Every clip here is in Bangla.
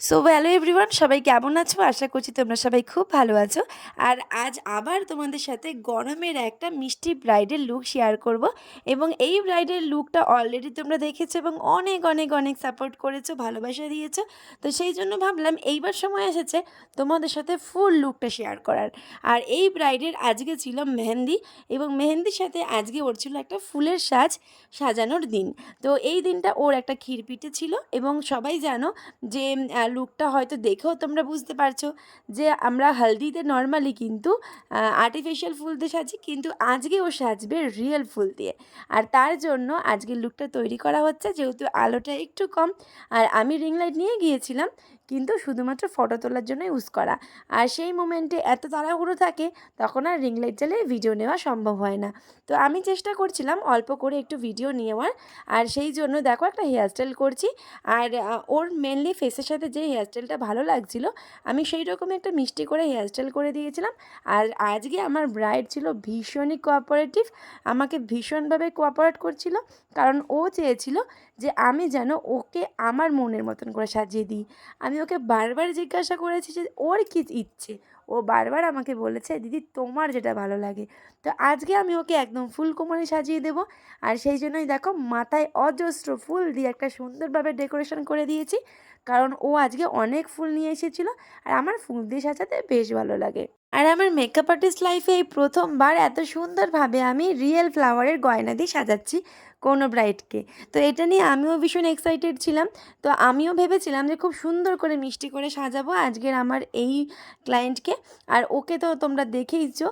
সো হ্যালো এভরিওয়ান সবাই কেমন আছো? আশা করছি তোমরা সবাই খুব ভালো আছো। আর আজ আবার তোমাদের সাথে গরমের একটা মিষ্টি ব্রাইডের লুক শেয়ার করব এবং এই ব্রাইডের লুকটা অলরেডি তোমরা দেখেছ এবং অনেক অনেক অনেক সাপোর্ট করেছ, ভালোবাসা দিয়েছ। তো সেই জন্য ভাবলাম এইবার সময় এসেছে তোমাদের সাথে ফুল লুকটা শেয়ার করার। আর এই ব্রাইডের আজকে ছিল মেহেন্দি এবং মেহেন্দির সাথে আজকে ওর ছিল একটা ফুলের সাজ সাজানোর দিন। তো এই দিনটা ওর একটা ক্ষীরপিঠে ছিল এবং সবাই জানো যে লুকটা হয়তো দেখেও তোমরা বুঝতে পারছ যে আমরা হলদিতে নর্মালি কিন্তু আর্টিফিশিয়াল ফুল দিয়ে সাজি, কিন্তু আজকে ও সাজবে রিয়েল ফুল দিয়ে। আর তার জন্য আজকে লুকটা তৈরি করা হচ্ছে, যেহেতু আলোটা একটু কম। আর আমি রিং লাইট নিয়ে গিয়েছিলাম কিন্তু শুধুমাত্র ফটো তোলার জন্য ইউজ করা। আর সেই মোমেন্টে এত তাড়াহুড়ো থাকে, তখন আর রিং লাইট জ্বালিয়ে ভিডিও নেওয়া সম্ভব হয় না। তো আমি চেষ্টা করছিলাম অল্প করে একটু ভিডিও নেওয়ার, আর সেই জন্য দেখো একটা হেয়ারস্টাইল করছি। আর ওর মেনলি ফেসের সাথে যে হেয়ারস্টাইলটা ভালো লাগছিল, আমি সেই রকম একটা মিষ্টি করে হেয়ারস্টাইল করে দিয়েছিলাম। আর আজকে আমার ব্রাইড ছিল ভীষণই কোঅপারেটিভ আমাকে ভীষণভাবে কোঅপারেট করছিল। কারণ ও চেয়েছিল যে আমি যেন ওকে আমার মনের মতন করে সাজিয়ে দিই। আমি ওকে বারবার জিজ্ঞাসা করেছি যে, ওর কী ইচ্ছে? ও বারবার আমাকে বলেছে, দিদি, তোমার যেটা ভালো লাগে। তো আজকে আমি ওকে একদম ফুল কোমরে সাজিয়ে দেবো। আর সেই জন্যই দেখো, মাথায় অজস্র ফুল দিয়ে একটা সুন্দরভাবে ডেকোরেশন করে দিয়েছি। কারণ ও আজকে অনেক ফুল নিয়ে এসেছিল, আর আমার ফুল দিয়ে সাজাতে বেশ ভালো লাগে। আর আমার মেকআপ আর্টিস্ট লাইফে এই প্রথমবার এত সুন্দরভাবে আমি রিয়েল ফ্লাওয়ারের গয়না দিয়ে সাজাচ্ছি। কোনো ব্রাইডকে তো এটা নিয়ে আমিও ভীষণ এক্সাইটেড ছিলাম। তো আমিও ভেবেছিলাম যে খুব সুন্দর করে মিষ্টি করে সাজাবো আজকের আমার এই ক্লায়েন্টকে আর ওকে তো তোমরা দেখেইছো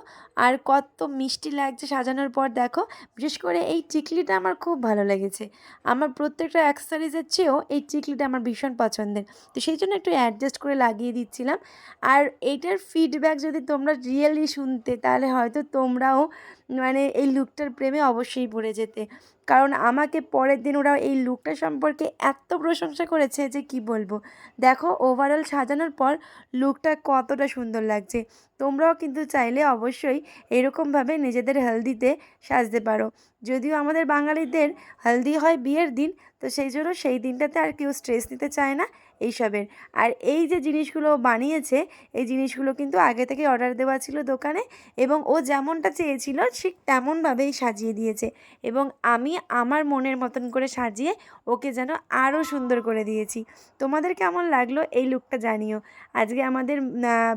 আর কত মিষ্টি লাগছে সাজানোর পর, দেখো। বিশেষ করে এই চিকলিটা আমার খুব ভালো লেগেছে। আমার প্রত্যেকটা অ্যাক্সেসারিজের চেয়েও এই চিকলিটা আমার ভীষণ পছন্দের। তো সেই জন্য একটু অ্যাডজাস্ট করে লাগিয়ে দিচ্ছিলাম। আর এইটার ফিডব্যাক যদি তোমরা রিয়েলি শুনতে, তাহলে হয়তো তোমরাও মানে এই লুকটার প্রেমে অবশ্যই পড়ে যেতে। কারণ আমাকে পরের দিন ওরা এই লুকটা সম্পর্কে এত প্রশংসা করেছে যে কি বলব? দেখো ওভারঅল সাজানোর পর লুকটা কতটা সুন্দর লাগছে। তোমরাও কিন্তু চাইলে অবশ্যই এরকমভাবে নিজেদের হেলদিতে সাজতে পারো। যদিও আমাদের বাঙালিদের হলদি হয় বিয়ের দিন, তো সেই জন্য সেই দিনটাতে আর কেউ স্ট্রেস নিতে চায় না। এইসবের। আর এই যে জিনিসগুলো বানিয়েছে, এই জিনিসগুলো কিন্তু আগে থেকে অর্ডার দেওয়া ছিল দোকানে এবং ও যেমনটা চেয়েছিল ঠিক তেমনভাবেই সাজিয়ে দিয়েছে এবং আমি আমার মনের মতন করে সাজিয়ে ওকে যেন আরও সুন্দর করে দিয়েছি। তোমাদের কেমন লাগল এই লুকটা জানিও। আজকে আমাদের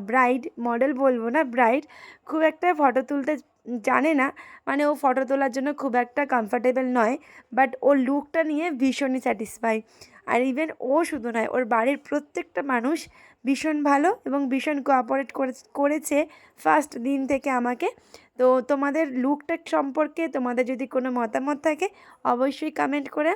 ব্রাইড মডেল বলব না ব্রাইড খুব একটা ফটো তুলতে জানে না মানে ও ফটো তোলার জন্য খুব একটা কমফর্টেবল নয় বাট ওর লুকটা নিয়ে ভীষণই স্যাটিসফাই আর ইভেন ও শুধু নয়, ওর বাড়ির প্রত্যেকটা মানুষ ভীষণ ভালো এবং ভীষণ কোঅপারেট করেছে ফার্স্ট দিন থেকে আমাকে। তো তোমাদের লুকটা সম্পর্কে তোমাদের যদি কোনো মতামত থাকে, অবশ্যই কমেন্ট করে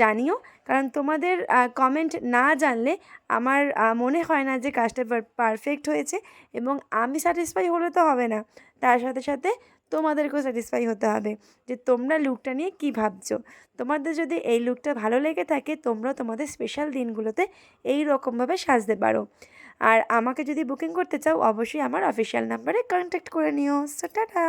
জানিও। কারণ তোমাদের কমেন্ট না জানলে আমার মনে হয় না যে কাজটা পারফেক্ট হয়েছে এবং আমি স্যাটিসফাই হলে তো হবে না। তার সাথে সাথে তোমাদেরকেও স্যাটিসফাই হতে হবে যে তোমরা লুকটা নিয়ে কী ভাবছ। তোমাদের যদি এই লুকটা ভালো লেগে থাকে, তোমরা তোমাদের স্পেশাল দিনগুলোতে এই রকমভাবে সাজতে পারো। আর আমাকে যদি বুকিং করতে চাও, অবশ্যই আমার অফিসিয়াল নাম্বারে কন্ট্যাক্ট করে নিও। So tata